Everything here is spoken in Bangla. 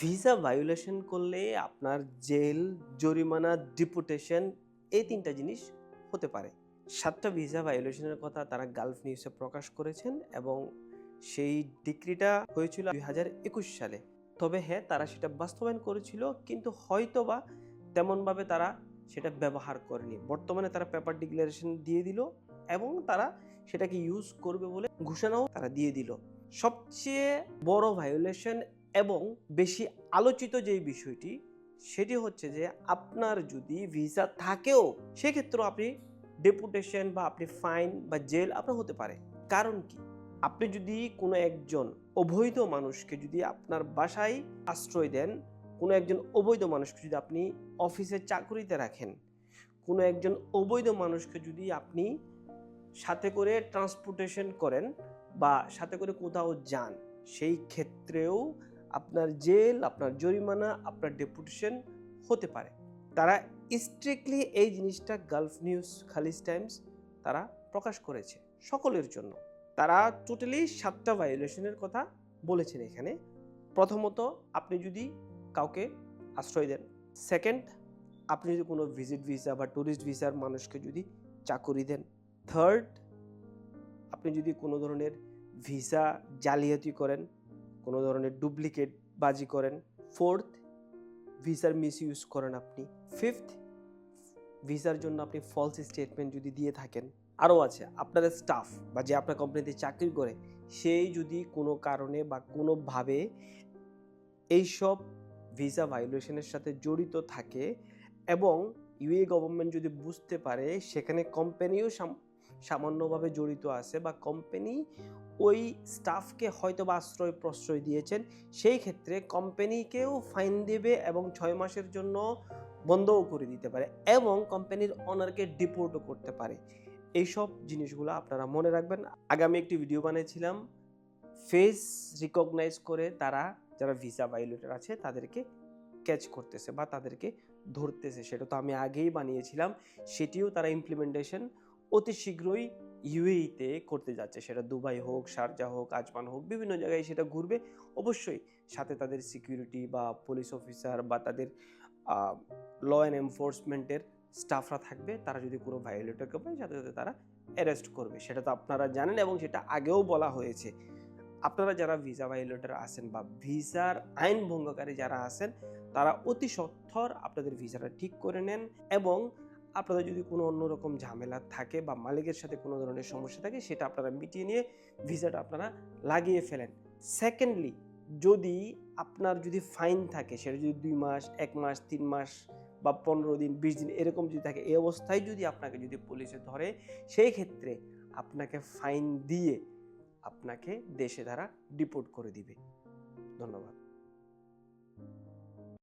ভিসা ভায়োলেশন করলে আপনার জেল, জরিমানা ডিপুটেশন এই তিনটা জিনিস হতে পারে। সাতটা ভিসা ভায়োলেশনের কথা তারা গালফ নিউজে প্রকাশ করেছেন এবং সেই ডিক্রিটা হয়েছিল দুই হাজার একুশ সালে। তবে হ্যাঁ তারা সেটা বাস্তবায়ন করেছিল, কিন্তু হয়তোবা তেমনভাবে তারা সেটা ব্যবহার করেনি। বর্তমানে তারা পেপার ডিক্লারেশন দিয়ে দিল এবং তারা সেটাকে ইউজ করবে বলে ঘোষণাও তারা দিয়ে দিল। সবচেয়ে বড় ভায়োলেশন এবং বেশি আলোচিত যেই বিষয়টি, সেটি হচ্ছে যে আপনার যদি ভিসা থাকেও, সেক্ষেত্রেও আপনি ডেপুটেশন বা আপনি ফাইন বা জেল আপনার হতে পারে। কারণ কি? আপনি যদি কোনো একজন অবৈধ মানুষকে যদি আপনার বাসায় আশ্রয় দেন, কোনো একজন অবৈধ মানুষকে যদি আপনি অফিসে চাকরিতে রাখেন, কোনো একজন অবৈধ মানুষকে যদি আপনি সাথে করে ট্রান্সপোর্টেশন করেন বা সাথে করে কোথাও যান, সেই ক্ষেত্রেও আপনার জেল, আপনার জরিমানা, আপনার ডেপুটেশন হতে পারে। তারা স্ট্রিক্টলি এই জিনিসটা গালফ নিউজ খালিজ টাইমস তারা প্রকাশ করেছে সকলের জন্য। তারা টোটালি সাতটা ভায়োলেশনের কথা বলেছেন এখানে। প্রথমত, আপনি যদি কাউকে আশ্রয় দেন। সেকেন্ড আপনি যদি কোনো ভিজিট ভিসা বা ট্যুরিস্ট ভিসার মানুষকে যদি চাকুরি দেন। থার্ড আপনি যদি কোনো ধরনের ভিসা জালিয়াতি করেন কোনো ধরনের ডুপ্লিকেট বাজি করেন। ফোর্থ, ভিসার মিস ইউজ করেন আপনি। ফিফথ, ভিসার জন্য আপনি ফলস স্টেটমেন্ট যদি দিয়ে থাকেন। আরও আছে আপনার স্টাফ বা যে আপনার কোম্পানিতে চাকরি করে, সেই যদি কোনো কারণে বা কোনোভাবে এইসব ভিসা ভায়োলেশনের সাথে জড়িত থাকে এবং ইউএ গভর্নমেন্ট যদি বুঝতে পারে, সেখানে কোম্পানিও সামান্যভাবে জড়িত আছে বা কোম্পানি ওই স্টাফকে হয়তো বা আশ্রয় প্রশ্রয় দিয়েছেন, সেই ক্ষেত্রে কোম্পানিকেও ফাইন দেবে এবং ছয় মাসের জন্য বন্ধও করে দিতে পারে এবং কোম্পানির অনারকে ডিপোর্টও করতে পারে। এইসব জিনিসগুলো আপনারা মনে রাখবেন। আগামী একটি ভিডিও বানিয়েছিলাম ফেস রিকগনাইজ করে তারা যারা ভিসা ভায়োলেটর আছে তাদেরকে ক্যাচ করতেছে বা তাদেরকে ধরতেছে, সেটা তো আমি আগেই বানিয়েছিলাম। সেটিও তারা ইমপ্লিমেন্টেশন অতি শীঘ্রই ইউএইতে করতে যাচ্ছে। সেটা দুবাই হোক, শারজা হোক, আজমান হোক, বিভিন্ন জায়গায় সেটা ঘুরবে। অবশ্যই সাথে তাদের সিকিউরিটি বা পুলিশ অফিসার বা তাদের ল অ্যান্ড এনফোর্সমেন্টের স্টাফরা থাকবে। তারা যদি কোনো ভায়োলেটরকে পায়, সাথে সাথে তারা অ্যারেস্ট করবে। সেটা তো আপনারা জানেন এবং সেটা আগেও বলা হয়েছে। আপনারা যারা ভিসা ভায়োলেটর আছেন বা ভিসার আইন ভঙ্গকারী যারা আছেন, তারা অতি সত্বর আপনাদের ভিসাটা ঠিক করে নেন এবং আপনাদের যদি কোনো অন্যরকম ঝামেলা থাকে বা মালিকের সাথে কোনো ধরনের সমস্যা থাকে, সেটা আপনারা মিটিয়ে নিয়ে ভিসাটা আপনারা লাগিয়ে ফেলেন। সেকেন্ডলি যদি আপনার যদি ফাইন থাকে, সেটা যদি দুই মাস, এক মাস, তিন মাস বা পনেরো দিন, বিশ দিন, এরকম যদি থাকে, এই অবস্থায় যদি আপনাকে যদি পুলিশে ধরে, সেই ক্ষেত্রে আপনাকে ফাইন দিয়ে আপনাকে দেশে তারা ডিপোর্ট করে দিবে। ধন্যবাদ।